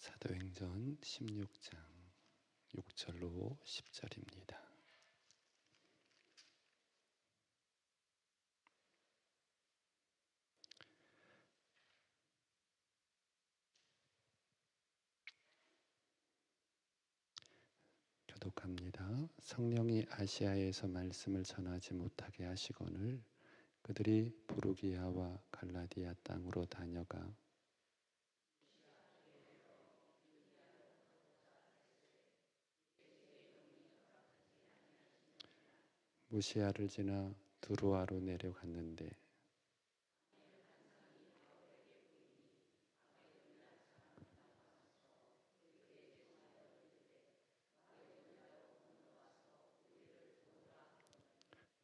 사도행전 16장 6절로 10절입니다. 교독합니다. 성령이 아시아에서 말씀을 전하지 못하게 하시거늘 그들이 부르기아와 갈라디아 땅으로 다녀가 무시아를 지나 두루아로 내려갔는데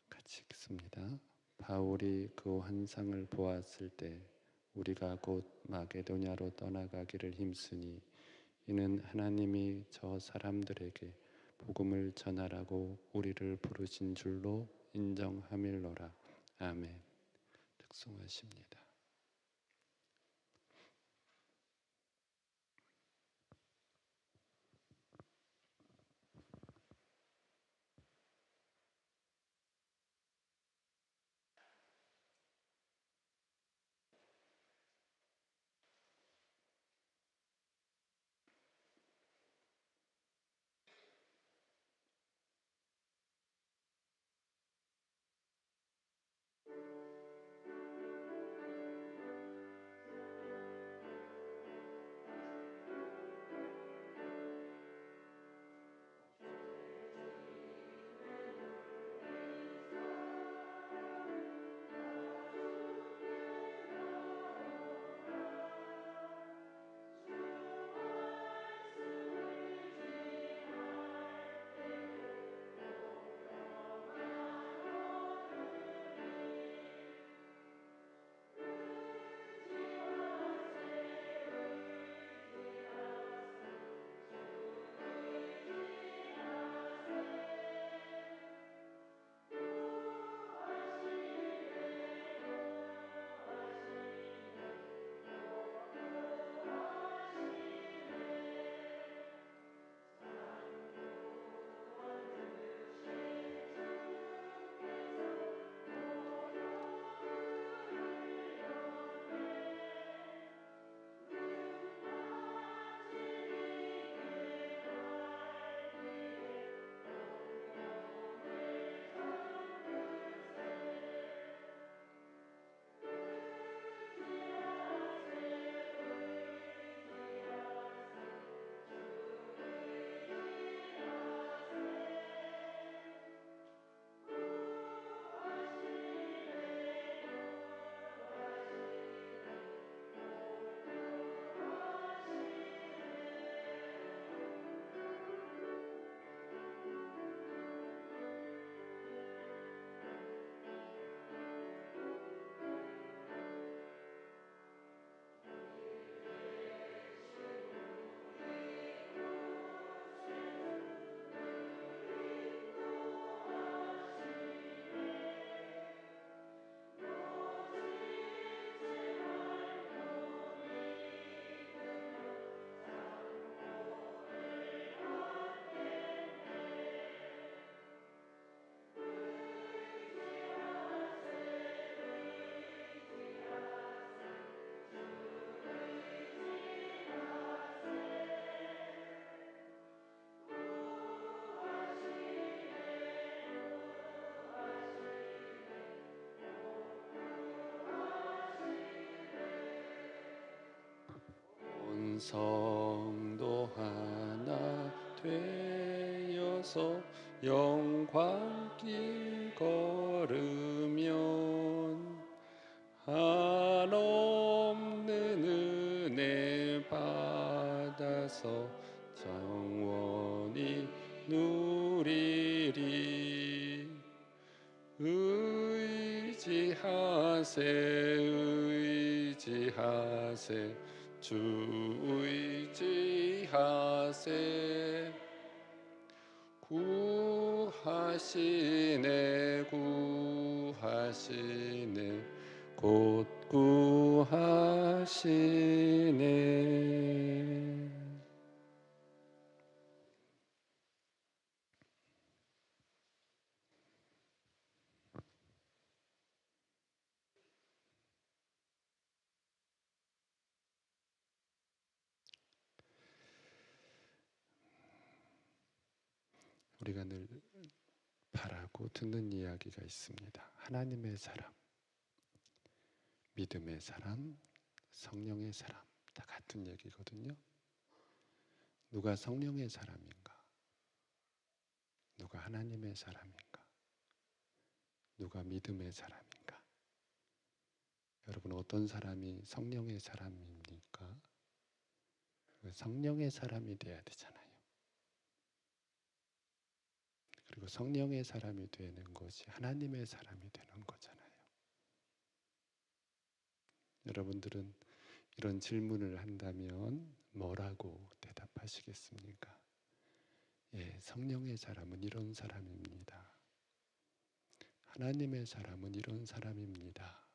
같이 읽습니다. 바울이 그 환상을 보았을 때 우리가 곧 마게도냐로 떠나가기를 힘쓰니 이는 하나님이 저 사람들에게 복음을 전하라고 우리를 부르신 줄로 인정함일로라. 아멘. 특송하십니다. 온 성도 하나 되어서 영광길 걸으면 한없는 은혜 받아서 정원이 누리리. 의지하세 의지하세 주 의지하세. 구하시네 구하시네. 곧 구하시네 바라고 듣는 이야기가 있습니다. 하나님의 사람, 믿음의 사람, 성령의 사람 다 같은 얘기거든요. 누가 성령의 사람인가? 누가 하나님의 사람인가? 누가 믿음의 사람인가? 여러분 어떤 사람이 성령의 사람입니까? 성령의 사람이 돼야 되잖아요. 그리고 성령의 사람이 되는 것이 하나님의 사람이 되는 거잖아요. 여러분들은 이런 질문을 한다면 뭐라고 대답하시겠습니까? 예, 성령의 사람은 이런 사람입니다. 하나님의 사람은 이런 사람입니다.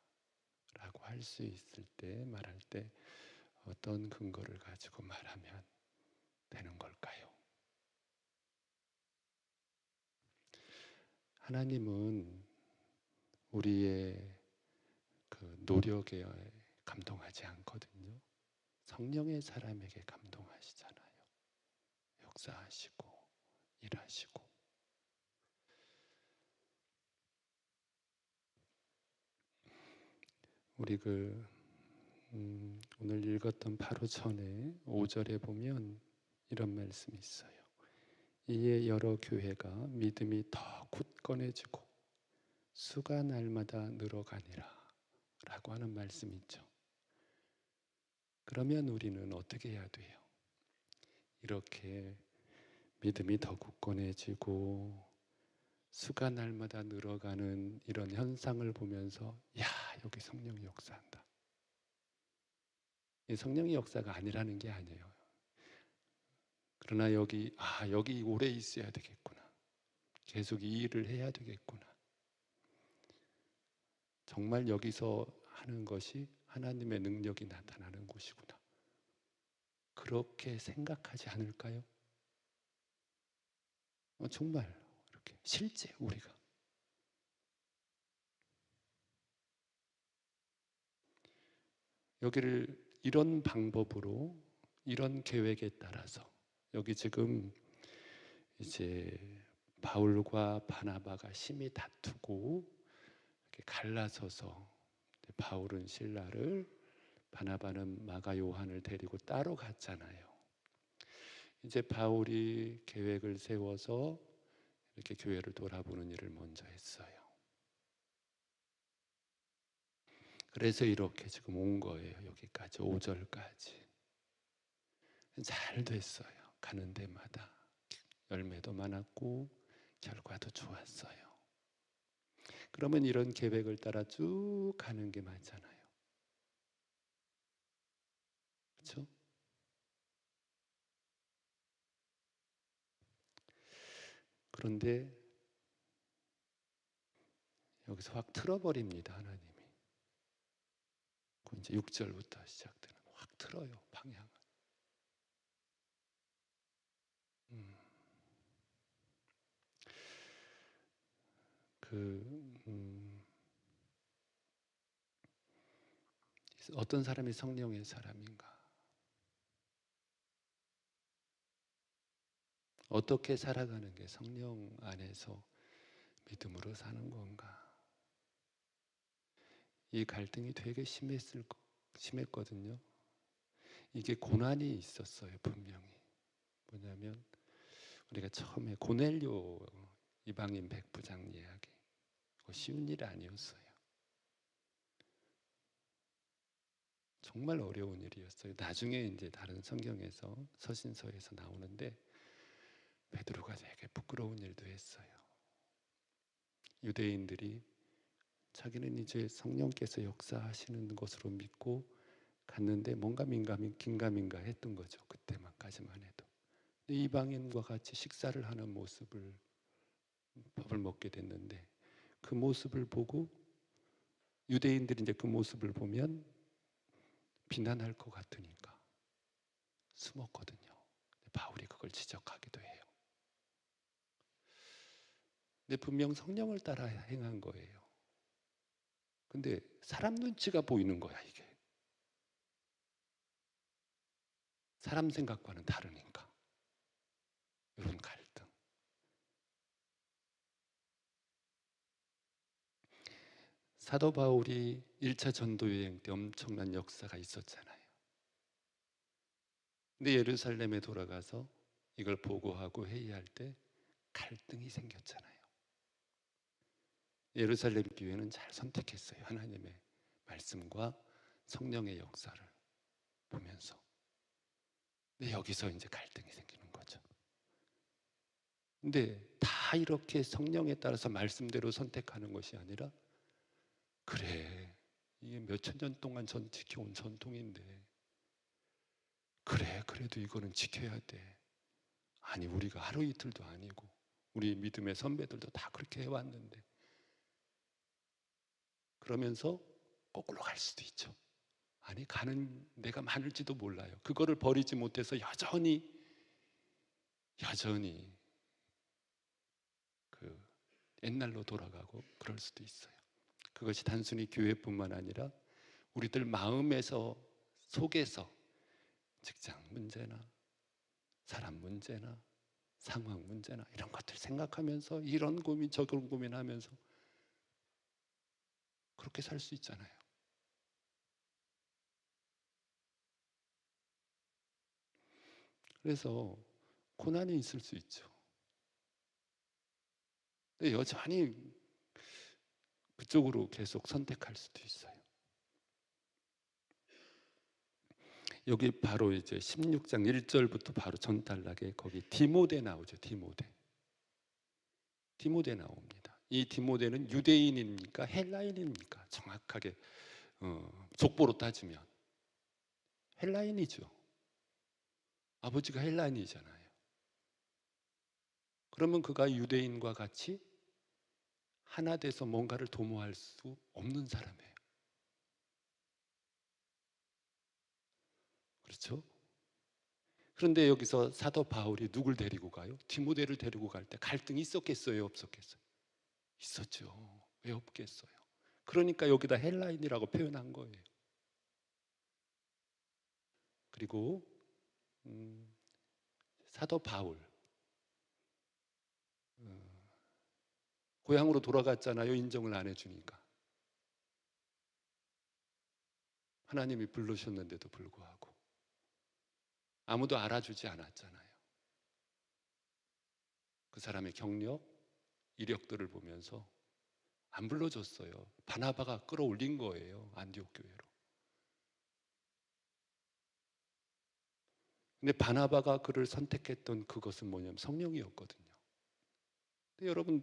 라고 할 수 있을 때, 말할 때 어떤 근거를 가지고 말하면 되는 걸까요? 하나님은 우리의 그 노력에 감동하지 않거든요. 성령의 사람에게 감동하시잖아요. 역사하시고 일하시고 우리 그 음, 오늘 읽었던 바로 전에 5절에 보면 이런 말씀이 있어요. 이에 여러 교회가 믿음이 더 굳건해지고 수가 날마다 늘어가니라 라고 하는 말씀이 있죠. 그러면 우리는 어떻게 해야 돼요? 이렇게 믿음이 더 굳건해지고 수가 날마다 늘어가는 이런 현상을 보면서 야 여기 성령이 역사한다. 이 성령의 역사가 아니라는 게 아니에요. 그러나 여기 아 여기 오래 있어야 되겠구나. 계속 이 일을 해야 되겠구나. 정말 여기서 하는 것이 하나님의 능력이 나타나는 곳이구나. 그렇게 생각하지 않을까요? 어, 정말 이렇게 실제 우리가 여기를 이런 방법으로 이런 계획에 따라서 여기 지금 이제 바울과 바나바가 심히 다투고 갈라서서 바울은 신라를 바나바는 마가 요한을 데리고 따로 갔잖아요. 이제 바울이 계획을 세워서 이렇게 교회를 돌아보는 일을 먼저 했어요. 그래서 이렇게 지금 온 거예요. 여기까지 5절까지. 잘 됐어요. 가는 데마다 열매도 많았고 결과도 좋았어요. 그러면 이런 계획을 따라 쭉 가는 게 맞잖아요. 그렇죠? 그런데 여기서 확 틀어버립니다 하나님이. 그 이제 6절부터 시작되는 확 틀어요 방향 그 음. 어떤 사람이 성령의 사람인가? 어떻게 살아가는 게 성령 안에서 믿음으로 사는 건가? 이 갈등이 되게 심했을 심했거든요. 이게 고난이 있었어요, 분명히. 뭐냐면 우리가 처음에 고넬료 이방인 백부장 이야기. 쉬운 일 아니었어요. 정말 어려운 일이었어요. 나중에 이제 다른 성경에서 서신서에서 나오는데 베드로가 되게 부끄러운 일도 했어요. 유대인들이 자기는 이제 성령께서 역사하시는 것으로 믿고 갔는데 뭔가 민감이 긴가민가 했던 거죠. 그때만까지만 해도. 이방인과 같이 식사를 하는 모습을 밥을 먹게 됐는데 그 모습을 보고 유대인들이 이제 그 모습을 보면 비난할 것 같으니까 숨었거든요. 바울이 그걸 지적하기도 해요. 근데 분명 성령을 따라 행한 거예요. 근데 사람 눈치가 보이는 거야, 이게. 사람 생각과는 다르니까. 이런 갈등. 사도 바울이 1차 전도 여행 때 엄청난 역사가 있었잖아요. 근데 예루살렘에 돌아가서 이걸 보고하고 회의할 때 갈등이 생겼잖아요. 예루살렘 교회는 잘 선택했어요. 하나님의 말씀과 성령의 역사를 보면서. 근데 여기서 이제 갈등이 생기는 거죠. 근데 다 이렇게 성령에 따라서 말씀대로 선택하는 것이 아니라 그래. 이게 몇천 년 동안 전 지켜온 전통인데. 그래 그래도 이거는 지켜야 돼. 아니 우리가 하루 이틀도 아니고 우리 믿음의 선배들도 다 그렇게 해왔는데. 그러면서 거꾸로 갈 수도 있죠. 아니 가는 내가 많을지도 몰라요. 그거를 버리지 못해서 여전히 여전히 그 옛날로 돌아가고 그럴 수도 있어요 그것이 단순히 교회뿐만 아니라 우리들 마음에서 속에서 직장 문제나 사람 문제나 상황 문제나 이런 것들 생각하면서 이런 고민 저런 고민하면서 그렇게 살 수 있잖아요. 그래서 고난이 있을 수 있죠. 근데 여전히 그쪽으로 계속 선택할 수도 있어요. 여기 바로 이제 16장 1절부터 바로 전달나게 거기 디모데 나오죠. 디모데. 디모데 나옵니다. 이 디모데는 유대인입니까? 헬라인입니까? 정확하게 어, 족보로 따지면 헬라인이죠. 아버지가 헬라인이잖아요. 그러면 그가 유대인과 같이 하나 돼서 뭔가를 도모할 수 없는 사람이에요. 그렇죠? 그런데 여기서 사도 바울이 누굴 데리고 가요? 디모데를 데리고 갈 때 갈등이 있었겠어요, 없었겠어요? 있었죠. 왜 없겠어요? 그러니까 여기다 헬라인이라고 표현한 거예요. 그리고 음, 사도 바울 고향으로 돌아갔잖아요. 인정을 안 해주니까. 하나님이 부르셨는데도 불구하고 아무도 알아주지 않았잖아요. 그 사람의 경력, 이력들을 보면서 안 불러줬어요. 바나바가 끌어올린 거예요. 안디옥 교회로. 근데 바나바가 그를 선택했던 그것은 뭐냐면 성령이었거든요. 근데 여러분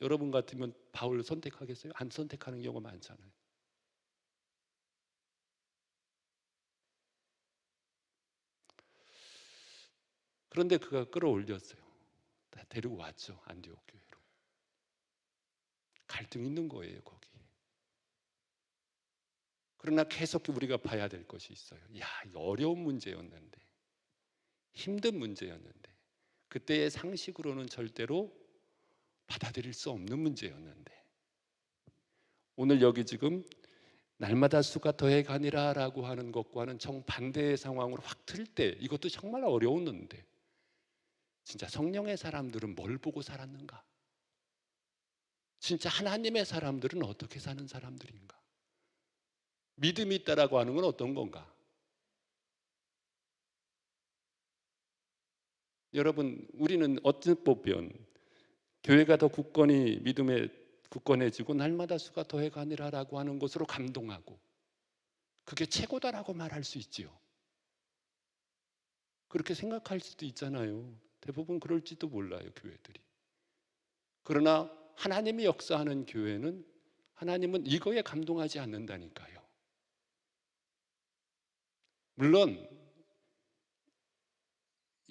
여러분 같으면 바울을 선택하겠어요? 안 선택하는 경우가 많잖아요. 그런데 그가 끌어올렸어요. 다 데리고 왔죠. 안디옥 교회로. 갈등 있는 거예요, 거기. 그러나 계속 우리가 봐야 될 것이 있어요. 야, 어려운 문제였는데. 힘든 문제였는데. 그때의 상식으로는 절대로 받아들일 수 없는 문제였는데 오늘 여기 지금 날마다 수가 더해 가니라라고 하는 것과는 정반대의 상황으로 확 틀 때 이것도 정말 어려웠는데 진짜 성령의 사람들은 뭘 보고 살았는가? 진짜 하나님의 사람들은 어떻게 사는 사람들인가? 믿음이 있다라고 하는 건 어떤 건가? 여러분, 우리는 어떤 보면 교회가 더 굳건히 믿음에 굳건해지고 날마다 수가 더해 가니라라고 하는 것으로 감동하고 그게 최고다라고 말할 수 있지요. 그렇게 생각할 수도 있잖아요. 대부분 그럴지도 몰라요, 교회들이. 그러나 하나님이 역사하는 교회는 하나님은 이거에 감동하지 않는다니까요. 물론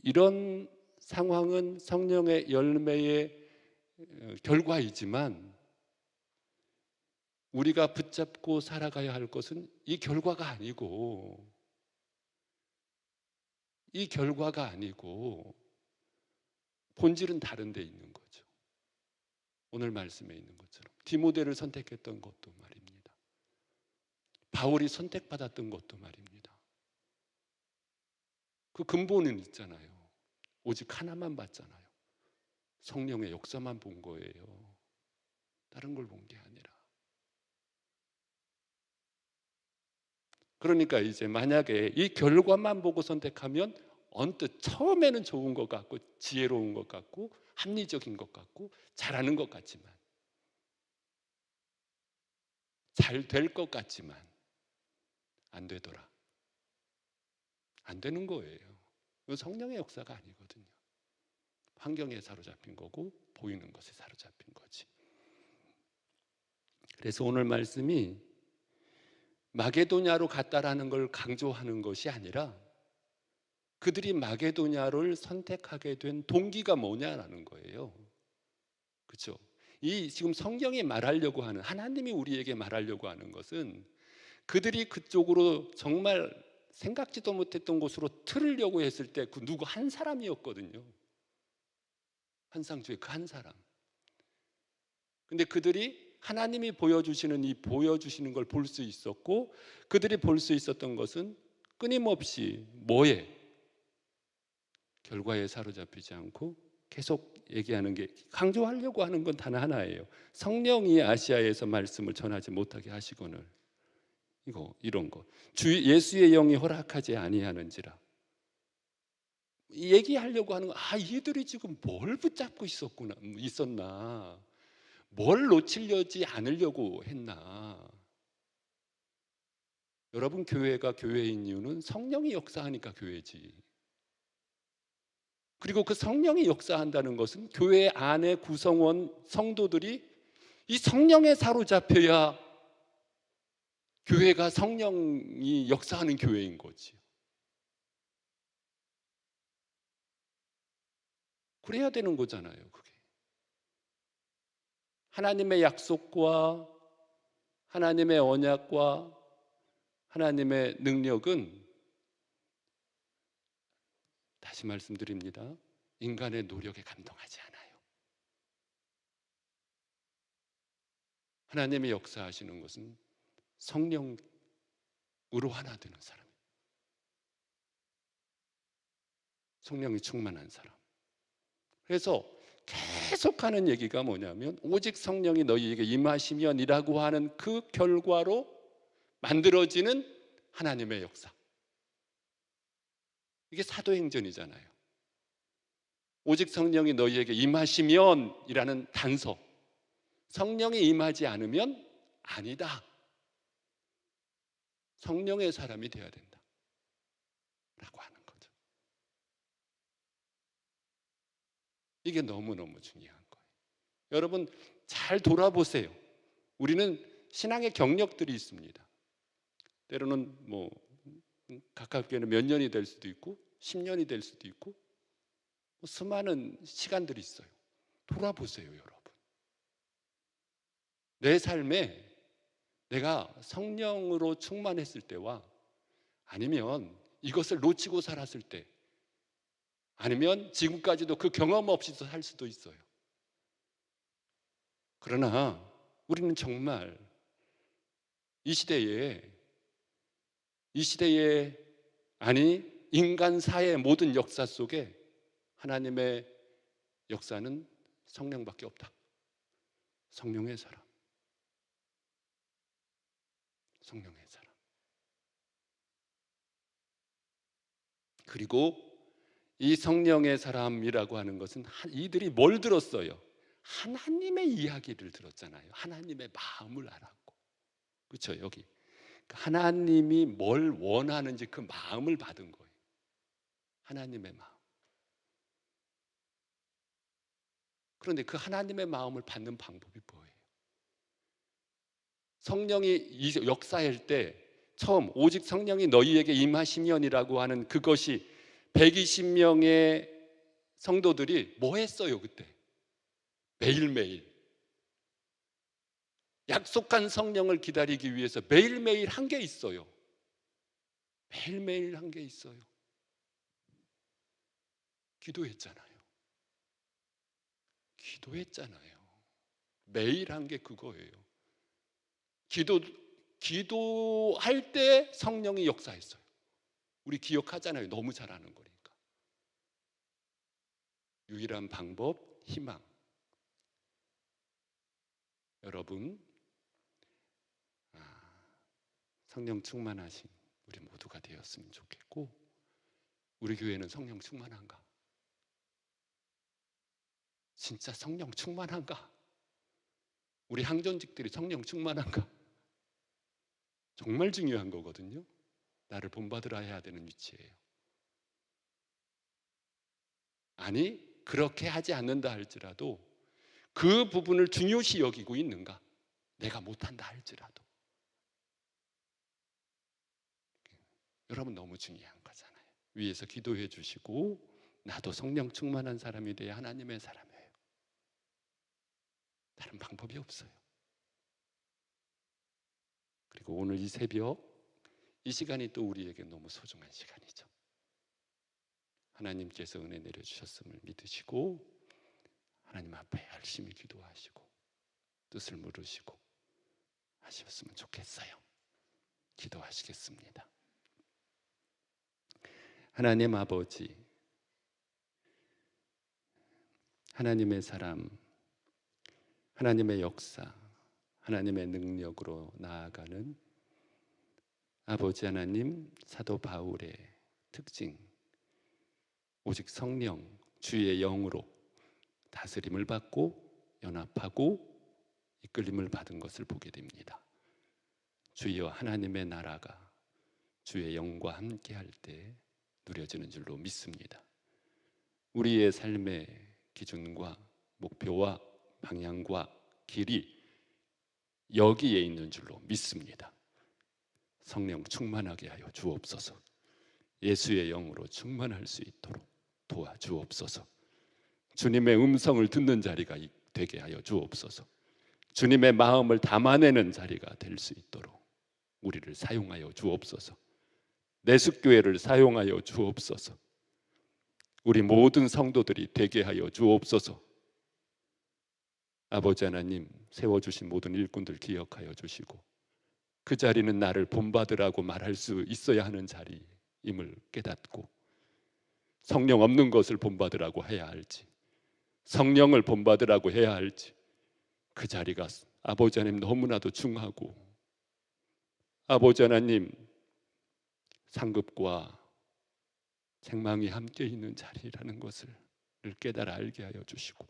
이런 상황은 성령의 열매의 결과이지만 우리가 붙잡고 살아가야 할 것은 이 결과가 아니고 이 결과가 아니고 본질은 다른 데 있는 거죠. 오늘 말씀에 있는 것처럼 디모데를 선택했던 것도 말입니다. 바울이 선택받았던 것도 말입니다. 그 근본은 있잖아요. 오직 하나만 봤잖아요. 성령의 역사만 본 거예요. 다른 걸 본 게 아니라. 그러니까 이제 만약에 이 결과만 보고 선택하면 언뜻 처음에는 좋은 것 같고 지혜로운 것 같고 합리적인 것 같고 잘하는 것 같지만 잘 될 것 같지만 안 되더라. 안 되는 거예요. 성령의 역사가 아니거든요. 환경에 사로잡힌 거고 보이는 것에 사로잡힌 거지. 그래서 오늘 말씀이 마게도냐로 갔다라는 걸 강조하는 것이 아니라 그들이 마게도냐를 선택하게 된 동기가 뭐냐라는 거예요. 그렇죠? 이 지금 성경이 말하려고 하는 하나님이 우리에게 말하려고 하는 것은 그들이 그쪽으로 정말 생각지도 못했던 곳으로 틀으려고 했을 때 그 누구 한 사람이었거든요. 환상주의 그 한 사람. 근데 그들이 하나님이 보여주시는 이 보여주시는 걸 볼 수 있었고 그들이 볼 수 있었던 것은 끊임없이 뭐에 결과에 사로잡히지 않고 계속 얘기하는 게 강조하려고 하는 건 단 하나예요. 성령이 아시아에서 말씀을 전하지 못하게 하시거늘 이거 이런 거. 주 예수의 영이 허락하지 아니하는지라. 얘기하려고 하는 거. 아, 이들이 지금 뭘 붙잡고 있었구나. 있었나. 뭘 놓치려지 않으려고 했나. 여러분 교회가 교회인 이유는 성령이 역사하니까 교회지. 그리고 그 성령이 역사한다는 것은 교회 안에 구성원 성도들이 이 성령에 사로잡혀야 교회가 성령이 역사하는 교회인 거지. 그래야 되는 거잖아요, 그게. 하나님의 약속과 하나님의 언약과 하나님의 능력은 다시 말씀드립니다. 인간의 노력에 감동하지 않아요. 하나님의 역사하시는 것은 성령으로 하나 되는 사람. 성령이 충만한 사람. 그래서 계속하는 얘기가 뭐냐면 오직 성령이 너희에게 임하시면이라고 하는 그 결과로 만들어지는 하나님의 역사. 이게 사도행전이잖아요. 오직 성령이 너희에게 임하시면이라는 단서. 성령이 임하지 않으면 아니다. 성령의 사람이 되어야 된다. 라고 하는 거죠. 이게 너무너무 중요한 거예요. 여러분, 잘 돌아보세요. 우리는 신앙의 경력들이 있습니다. 때로는 뭐, 가깝게는 몇 년이 될 수도 있고, 10년이 될 수도 있고, 뭐 수많은 시간들이 있어요. 돌아보세요, 여러분. 내 삶에 내가 성령으로 충만했을 때와 아니면 이것을 놓치고 살았을 때 아니면 지금까지도 그 경험 없이 살 수도 있어요. 그러나 우리는 정말 이 시대에 이 시대에 아니 인간사의 모든 역사 속에 하나님의 역사는 성령밖에 없다. 성령의 사람. 성령의 사람. 그리고 이 성령의 사람이라고 하는 것은 이들이 뭘 들었어요? 하나님의 이야기를 들었잖아요. 하나님의 마음을 알았고. 그렇죠, 여기. 하나님이 뭘 원하는지 그 마음을 받은 거예요. 하나님의 마음. 그런데 그 하나님의 마음을 받는 방법이 뭐예요? 성령이 역사할 때 처음 오직 성령이 너희에게 임하시면이라고 하는 그것이 120명의 성도들이 뭐 했어요 그때? 매일매일 약속한 성령을 기다리기 위해서 매일매일 한 게 있어요. 매일매일 한 게 있어요. 기도했잖아요. 기도했잖아요. 매일 한 게 그거예요. 기도 기도할 때 성령이 역사했어요. 우리 기억하잖아요. 너무 잘하는 거니까. 유일한 방법 희망. 여러분 아, 성령 충만하신 우리 모두가 되었으면 좋겠고 우리 교회는 성령 충만한가? 진짜 성령 충만한가? 우리 항전직들이 성령 충만한가? 정말 중요한 거거든요. 나를 본받으라 해야 되는 위치예요. 아니 그렇게 하지 않는다 할지라도 그 부분을 중요시 여기고 있는가? 내가 못한다 할지라도 여러분 너무 중요한 거잖아요. 위에서 기도해 주시고 나도 성령 충만한 사람이 돼야 하나님의 사람이에요. 다른 방법이 없어요. 그리고 오늘 이 새벽 이 시간이 또 우리에게 너무 소중한 시간이죠. 하나님께서 은혜 내려 주셨음을 믿으시고 하나님 앞에 열심히 기도하시고 뜻을 물으시고 하셨으면 좋겠어요. 기도하시겠습니다. 하나님 아버지, 하나님의 사람, 하나님의 역사, 하나님의 능력으로 나아가는 아버지 하나님 사도 바울의 특징, 오직 성령, 주의 영으로 다스림을 받고 연합하고 이끌림을 받은 것을 보게 됩니다. 주여 하나님의 나라가 주의 영과 함께 할 때 누려지는 줄로 믿습니다. 우리의 삶의 기준과 목표와 방향과 길이 여기에 있는 줄로 믿습니다. 성령 충만하게 하여 주옵소서. 예수의 영으로 충만할 수 있도록 도와주옵소서. 주님의 음성을 듣는 자리가 되게 하여 주옵소서. 주님의 마음을 담아내는 자리가 될 수 있도록 우리를 사용하여 주옵소서. 내숙교회를 사용하여 주옵소서. 우리 모든 성도들이 되게 하여 주옵소서. 아버지 하나님 세워주신 모든 일꾼들 기억하여 주시고 그 자리는 나를 본받으라고 말할 수 있어야 하는 자리임을 깨닫고 성령 없는 것을 본받으라고 해야 할지 성령을 본받으라고 해야 할지 그 자리가 아버지 하나님 너무나도 중하고 아버지 하나님 상급과 책망이 함께 있는 자리라는 것을 깨달아 알게 하여 주시고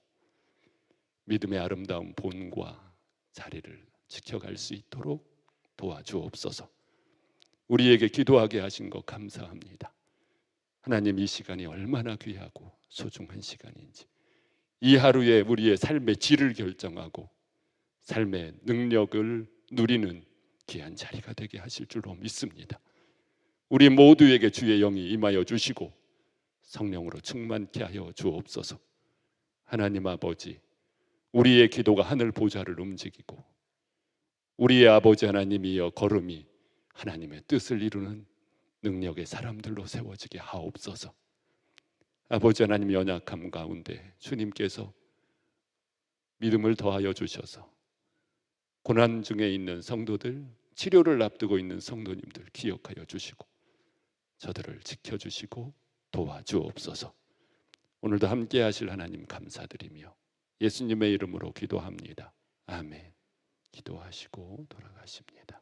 믿음의 아름다운 본과 자리를 지켜갈 수 있도록 도와주옵소서. 우리에게 기도하게 하신 것 감사합니다. 하나님 이 시간이 얼마나 귀하고 소중한 시간인지 이 하루에 우리의 삶의 질을 결정하고 삶의 능력을 누리는 귀한 자리가 되게 하실 줄로 믿습니다. 우리 모두에게 주의 영이 임하여 주시고 성령으로 충만케 하여 주옵소서. 하나님 아버지, 우리의 기도가 하늘 보좌를 움직이고 우리의 아버지 하나님이여 걸음이 하나님의 뜻을 이루는 능력의 사람들로 세워지게 하옵소서. 아버지 하나님 연약함 가운데 주님께서 믿음을 더하여 주셔서 고난 중에 있는 성도들, 치료를 앞두고 있는 성도님들 기억하여 주시고 저들을 지켜 주시고 도와주옵소서. 오늘도 함께 하실 하나님 감사드리며 예수님의 이름으로 기도합니다. 아멘. 기도하시고 돌아가십니다.